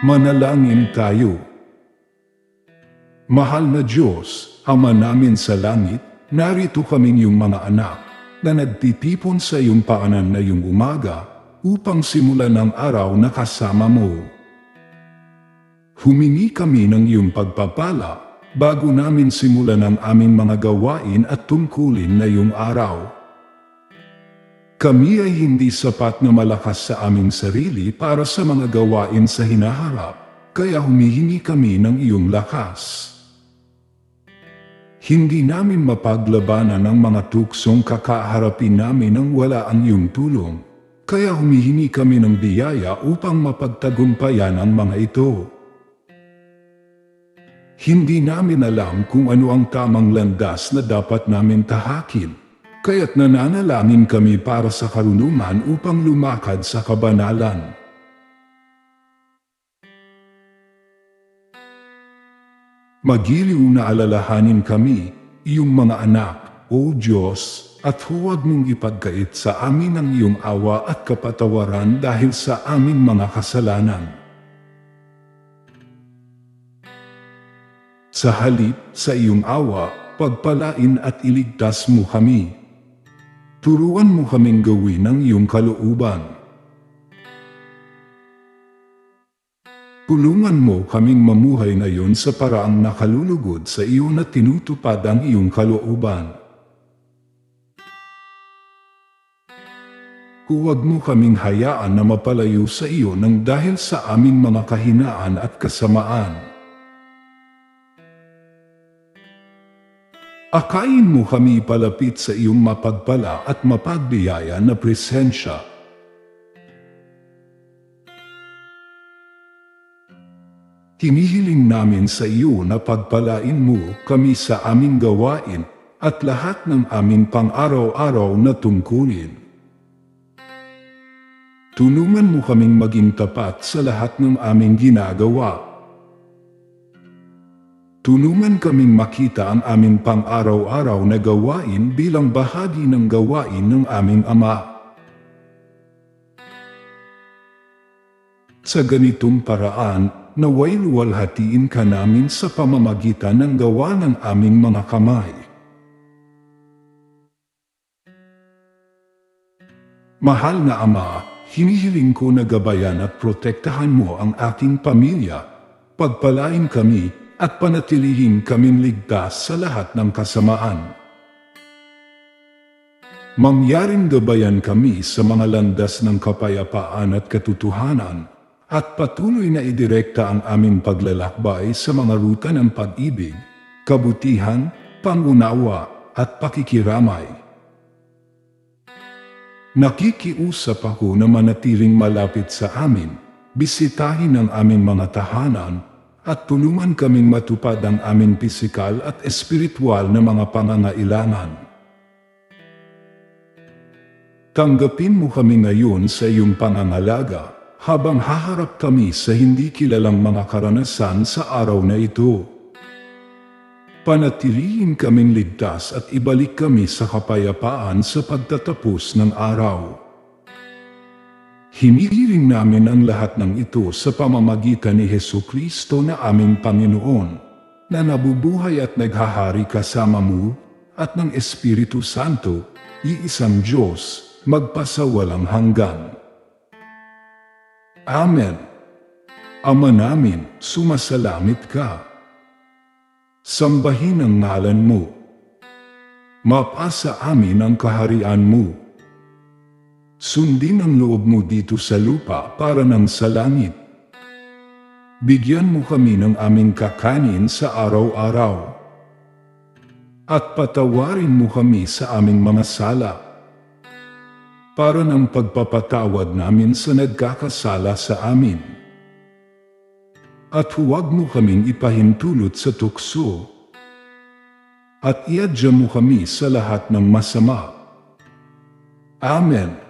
Manalangin tayo. Mahal na Diyos, Ama namin sa langit, narito kaming iyong mga anak na nagtitipon sa iyong paanan na iyong umaga upang simulan ang araw na kasama mo. Humingi kami ng iyong pagpapala bago namin simulan ang aming mga gawain at tungkulin na iyong araw. Kami ay hindi sapat na malakas sa aming sarili para sa mga gawain sa hinaharap, kaya humihingi kami ng iyong lakas. Hindi namin mapaglabanan ang mga tuksong kakaharapin namin nang wala ang iyong tulong, kaya humihingi kami ng biyaya upang mapagtagumpayan ang mga ito. Hindi namin alam kung ano ang tamang landas na dapat namin tahakin, kaya't nananalangin kami para sa karunungan upang lumakad sa kabanalan. Magiliw na alalahanin kami, iyong mga anak, O Diyos, at huwag mong ipagkait sa amin ang iyong awa at kapatawaran dahil sa aming mga kasalanan. Sa halip sa iyong awa, pagpalain at iligtas mo kami. Turuan mo kaming gawin ang iyong kalooban. Tulungan mo kaming mamuhay ngayon sa paraang nakalulugod sa iyo na tinutupad ang iyong kalooban. Huwag mo kaming hayaan na mapalayo sa iyo ng dahil sa aming mga kahinaan at kasamaan. Akain mo kami palapit sa iyong mapagpala at mapagbiyaya na presensya. Hinihiling namin sa iyo na pagpalain mo kami sa aming gawain at lahat ng aming pang-araw-araw na tungkulin. Tulungan mo kaming maging tapat sa lahat ng aming ginagawa. Tulungan kaming makita ang aming pang-araw-araw na gawain bilang bahagi ng gawain ng aming Ama. Sa ganitong paraan, naway luwalhatiin ka namin sa pamamagitan ng gawa ng aming mga kamay. Mahal na Ama, hinihiling ko na gabayan at protektahan mo ang aking pamilya, pagpalain kami at panatilihin kaming ligtas sa lahat ng kasamaan. Mangyaring gabayan kami sa mga landas ng kapayapaan at katotohanan, at patuloy na idirekta ang aming paglalakbay sa mga ruta ng pag-ibig, kabutihan, pangunawa, at pakikiramay. Nakikiusap ako na manatiling malapit sa amin, bisitahin ang aming mga tahanan, at tulungan kaming matupad ang aming pisikal at espiritual na mga pangangailangan. Tanggapin mo kami ngayon sa iyong pangangalaga, habang haharap kami sa hindi kilalang mga karanasan sa araw na ito. Panatilihin kaming ligtas at ibalik kami sa kapayapaan sa pagtatapos ng araw. Hinihiling namin ang lahat ng ito sa pamamagitan ni Heso Kristo na aming Panginoon, na nabubuhay at naghahari kasama mo at ng Espiritu Santo, iisang Diyos, magpasawalang hanggan. Amen. Ama namin, sumasalamit ka. Sambahin ang ngalan mo. Mapasa amin ang kaharian mo. Sundin ang loob mo dito sa lupa para ng sa langit. Bigyan mo kami ng aming kakanin sa araw-araw. At patawarin mo kami sa aming mga sala para ng pagpapatawad namin sa nagkakasala sa amin. At huwag mo kaming ipahintulot sa tukso. At iadya mo kami sa lahat ng masama. Amen.